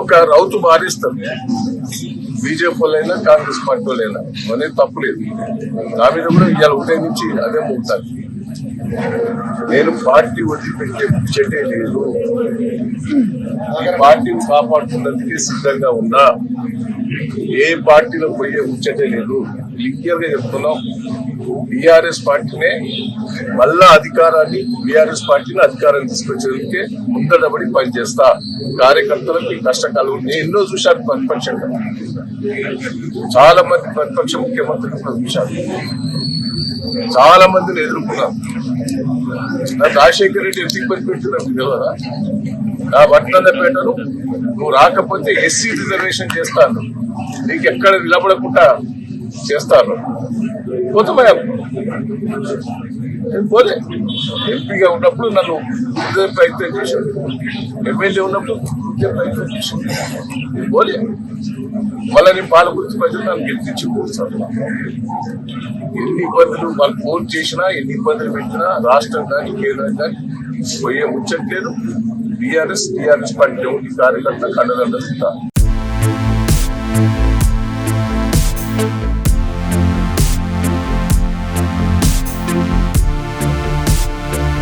ఒక రౌతు మారిస్తారు బీజేపీ వాళ్ళైనా కాంగ్రెస్ పార్టీ వాళ్ళైనా అనేది తప్పులేదు నా మీద కూడా ఇవాళ ఉదయం నుంచి అదే మోగుతాను నేను పార్టీ వదిలిపెట్టే చెట్టే లేదు. ఈ పార్టీని కాపాడుతున్నందుకే సిద్ధంగా ఉన్నా. ఏ పార్టీలో పోయే ముచ్చటే లేదు. క్లియర్గా చెప్తున్నాం. బీఆర్ఎస్ పార్టీనే మళ్ళా అధికారాన్ని బీఆర్ఎస్ పార్టీని అధికారాన్ని తీసుకొచ్చేందుకే ముందడబడి పనిచేస్తా. కార్యకర్తలకు ఈ కష్టకాలం నేను ఎన్నో చూశాను ప్రతిపక్షంగా. చాలా మంది ప్రతిపక్ష ముఖ్యమంత్రులు కూడా చూశాను చాలా మందిని ఎదుర్కొన్నాను నా రాజశేఖర రెడ్డి ఎందుకు పనిపెట్టినప్పుడు తెలియదా నా వర్ణన్నపేటను నువ్వు రాకపోతే ఎస్సీ రిజర్వేషన్ చేస్తాను. నీకు ఎక్కడ నిలబడకుండా చేస్తారు పోతామయ్యా నేను పోలే. ఎంపీగా ఉన్నప్పుడు నన్ను ఇదే ప్రయత్నం చేశాను ఎమ్మెల్యే ఉన్నప్పుడు ఇదే ప్రయత్నం చేశాను నేను పోలే. మళ్ళీ నేను పాలకుర్తి ప్రజలు నన్ను గెలిపించి కూర్చాను ఎన్ని ఇబ్బందులు వాళ్ళు ఫోన్ చేసినా ఎన్ని ఇబ్బందులు పెట్టినా రాష్ట్రం కానీ కేంద్రం కానీ పోయే ముచ్చట్లేదు. బీఆర్ఎస్ టీఆర్ఎస్ పార్టీ కార్యకర్త కండదండ